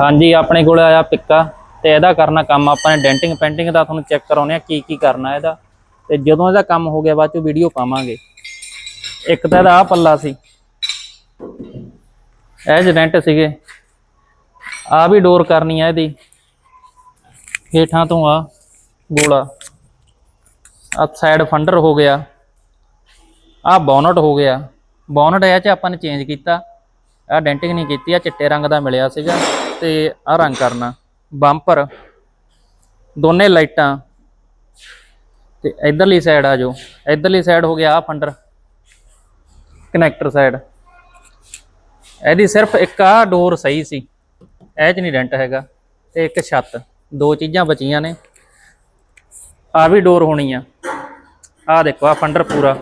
ਹਾਂਜੀ, ਆਪਣੇ ਕੋਲ ਆਇਆ ਪਿੱਕਾ ਤੇ ਇਹਦਾ ਕਰਨਾ ਕੰਮ ਆਪਾਂ ਨੇ ਡੈਂਟਿੰਗ ਪੈਂਟਿੰਗ ਦਾ ਤੁਹਾਨੂੰ ਚੈੱਕ ਕਰਾਉਨੇ ਆ ਕੀ ਕੀ ਕਰਨਾ ਇਹਦਾ। ਤੇ ਜਦੋਂ ਇਹਦਾ ਕੰਮ ਹੋ ਗਿਆ ਬਾਅਦ ਚ ਵੀਡੀਓ ਪਾਵਾਂਗੇ। ਇੱਕ ਤਾਂ ਇਹਦਾ ਆ ਪੱਲਾ ਸੀ। ਇਹ ਜਡੈਂਟ ਸੀਗੇ। ਆ ਵੀ ਡੋਰ ਕਰਨੀ ਆ ਇਹਦੀ। ਹੇਠਾਂ ਤੋਂ ਆ ਗੋਲਾ। ਆ ਸਾਈਡ ਫੰਡਰ ਹੋ ਗਿਆ। ਆ ਬੋਨਟ ਹੋ ਗਿਆ। ਬੋਨਟ ਇਹ ਚ ਆਪਾਂ ਨੇ ਚੇਂਜ ਕੀਤਾ। ਆ ਡੈਂਟਿੰਗ ਨਹੀਂ ਕੀਤੀ, ਆ ਚਿੱਟੇ ਰੰਗ ਦਾ ਮਿਲਿਆ ਸੀਗਾ ਤੇ ਆ ਰੰਗ ਕਰਨਾ। ਬੰਪਰ, ਦੋਨੇ ਲਾਈਟਾਂ ਤੇ ਇਧਰਲੀ ਸਾਈਡ ਆ ਜੋ ਇਧਰਲੀ ਸਾਈਡ ਹੋ ਗਿਆ ਆ ਫੰਡਰ ਕਨੈਕਟਰ ਸਾਈਡ ਇਹਦੀ ਸਿਰਫ ਇੱਕ ਆ ਡੋਰ ਸਹੀ ਸੀ, ਇਹ ਚ ਨਹੀਂ ਡੈਂਟ ਹੈਗਾ, ਤੇ ਇੱਕ ਛੱਤ, ਦੋ ਚੀਜ਼ਾਂ ਬਚੀਆਂ ਨੇ। ਆ ਵੀ ਡੋਰ ਹੋਣੀ ਆ। ਆ ਦੇਖੋ, ਆ ਫੰਡਰ ਪੂਰਾ।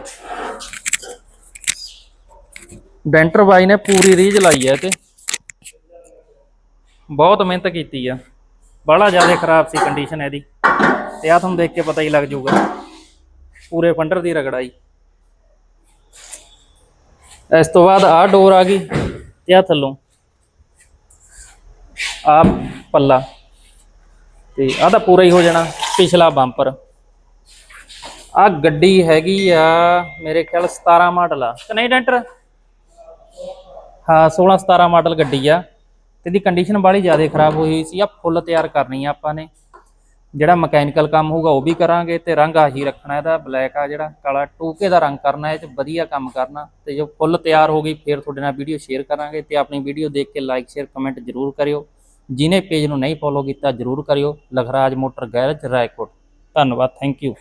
ਡੈਂਟਰ ਬਾਈ ਨੇ ਪੂਰੀ ਰੀਝ ਲਾਈ ਹੈ ਤੇ। ਬਹੁਤ ਮਿਹਨਤ ਕੀਤੀ ਆ। ਬੜਾ ਜ਼ਿਆਦਾ ਖਰਾਬ ਸੀ ਕੰਡੀਸ਼ਨ ਇਹਦੀ। ਤੇ ਆ ਤੁਹਾਨੂੰ ਦੇਖ ਕੇ ਪਤਾ ਹੀ ਲੱਗ ਜਾਊਗਾ। ਪੂਰੇ ਫੰਡਰ ਦੀ ਰਗੜਾਈ। ਇਸ ਤੋਂ ਬਾਅਦ ਆਹ ਡੋਰ ਆ ਗਈ ਤੇ ਆ ਥੱਲੋਂ। ਆ ਪੱਲਾ। ਤੇ ਆਹ ਤਾਂ ਪੂਰਾ ਹੀ ਹੋ ਜਾਣਾ ਪਿਛਲਾ ਬੰਪਰ ਆ ਗੱਡੀ ਹੈਗੀ ਆ ਮੇਰੇ ਖਿਆਲ 17 ਮਾਡਲ ਆ। ਕਿ ਨਹੀਂ ਡੈਂਟਰ? ਹਾਂ 16 17 ਮਾਡਲ ਗੱਡੀ ਆ। ਤੇ ਦੀ ਕੰਡੀਸ਼ਨ ਬਾਲੀ ਜ਼ਿਆਦਾ ਖਰਾਬ ਹੋਈ ਹੋਈ ਸੀ। ਆ ਫੁੱਲ ਤਿਆਰ ਕਰਨੀ ਆ ਆਪਾਂ ਨੇ। ਜਿਹੜਾ ਮਕੈਨੀਕਲ ਕੰਮ ਹੋਊਗਾ ਉਹ ਵੀ ਕਰਾਂਗੇ ਤੇ ਰੰਗ ਆਹੀ ਰੱਖਣਾ ਇਹਦਾ ਬਲੈਕ ਆ ਜਿਹੜਾ, ਕਾਲਾ। ਟੂਕੇ ਦਾ ਰੰਗ ਕਰਨਾ, ਇਹ ਚ ਵਧੀਆ ਕੰਮ ਕਰਨਾ। ਤੇ ਜੋ ਫੁੱਲ ਤਿਆਰ ਹੋ ਗਈ, ਫਿਰ ਤੁਹਾਡੇ ਨਾਲ ਵੀਡੀਓ ਸ਼ੇਅਰ ਕਰਾਂਗੇ ਤੇ ਆਪਣੀ ਵੀਡੀਓ ਦੇਖ ਕੇ ਲਾਈਕ ਸ਼ੇਅਰ ਕਮੈਂਟ ਜ਼ਰੂਰ ਕਰਿਓ। ਜਿਨੇ ਪੇਜ ਨੂੰ ਨਹੀਂ ਫੋਲੋ ਕੀਤਾ, ਜ਼ਰੂਰ ਕਰਿਓ। Lakhraj motor garage, Raikot. ਧੰਨਵਾਦ ਥੈਂਕ ਯੂ